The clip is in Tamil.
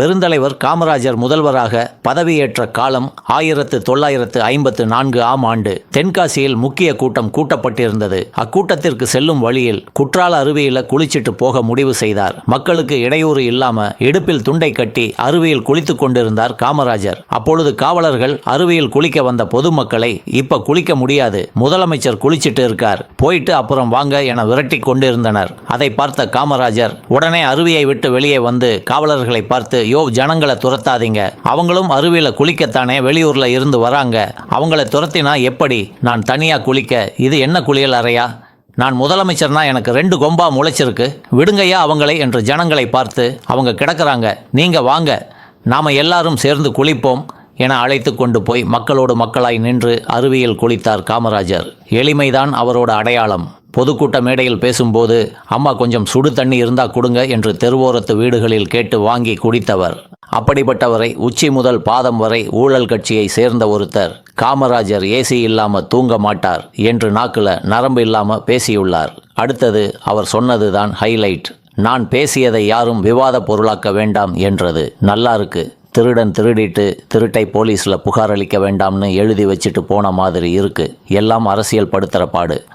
பெருந்தலைவர் காமராஜர் முதல்வராக பதவியேற்ற காலம் ஆயிரத்து தொள்ளாயிரத்து ஐம்பத்து நான்கு ஆம் ஆண்டு தென்காசியில் முக்கிய கூட்டம் கூட்டப்பட்டிருந்தது. அக்கூட்டத்திற்கு செல்லும் வழியில் குற்றால அருவியில குளிச்சிட்டு போக முடிவு செய்தார். மக்களுக்கு இடையூறு இல்லாம இடுப்பில் துண்டை கட்டி அருவியில் குளித்துக் கொண்டிருந்தார் காமராஜர். அப்பொழுது காவலர்கள் அருவியில் குளிக்க வந்த பொதுமக்களை இப்ப குளிக்க முடியாது. முதலமைச்சர் குளிச்சிட்டு இருக்கார். போயிட்டு அப்புறம் வாங்க என விரட்டி கொண்டிருந்தனர். அதை பார்த்த காமராஜர் உடனே அருவியை விட்டு வெளியே வந்து காவலர்களை பார்த்து யோவ் ஜனங்களை துரத்தாதீங்க. அவங்களும் அருவியில் குளிக்கத்தானே வெளியூரில் இருந்து வராங்க. அவங்கள துரத்தினா எப்படி? நான் தனியாக குளிக்க. இது என்ன குளியல் அறையா? நான் முதலமைச்சர்னா எனக்கு ரெண்டு கொம்பா முளைச்சிருக்கு. விடுங்கய்யா அவங்களை என்று ஜனங்களை பார்த்து அவங்க கிடக்குறாங்க. நீங்க வாங்க. நாம எல்லாரும் சேர்ந்து குளிப்போம் என அழைத்து கொண்டு போய் மக்களோடு மக்களாய் நின்று அருவியில் குளித்தார் காமராஜர். எளிமைதான் அவரோட அடையாளம். பொதுக்கூட்ட மேடையில் பேசும்போது அம்மா கொஞ்சம் சுடு தண்ணி இருந்தா கொடுங்க என்று தெருவோரத்து வீடுகளில் கேட்டு வாங்கி குடித்தவர். அப்படிப்பட்டவரை உச்சி முதல் பாதம் வரை ஊழல் கட்சியை சேர்ந்த ஒருத்தர் காமராஜர் ஏசி இல்லாம தூங்க மாட்டார் என்று நாக்குல நரம்பு இல்லாம பேசியுள்ளார். அடுத்தது அவர் சொன்னதுதான் ஹைலைட். நான் பேசியதை யாரும் விவாத பொருளாக்க வேண்டாம் என்றது. நல்லா இருக்கு. திருடன் திருடிட்டு திருட்டை போலீஸில் புகார் அளிக்க வேண்டாம்னு எழுதி வச்சுட்டு போன மாதிரி இருக்கு. எல்லாம் அரசியல் படுத்துகிற பாடு.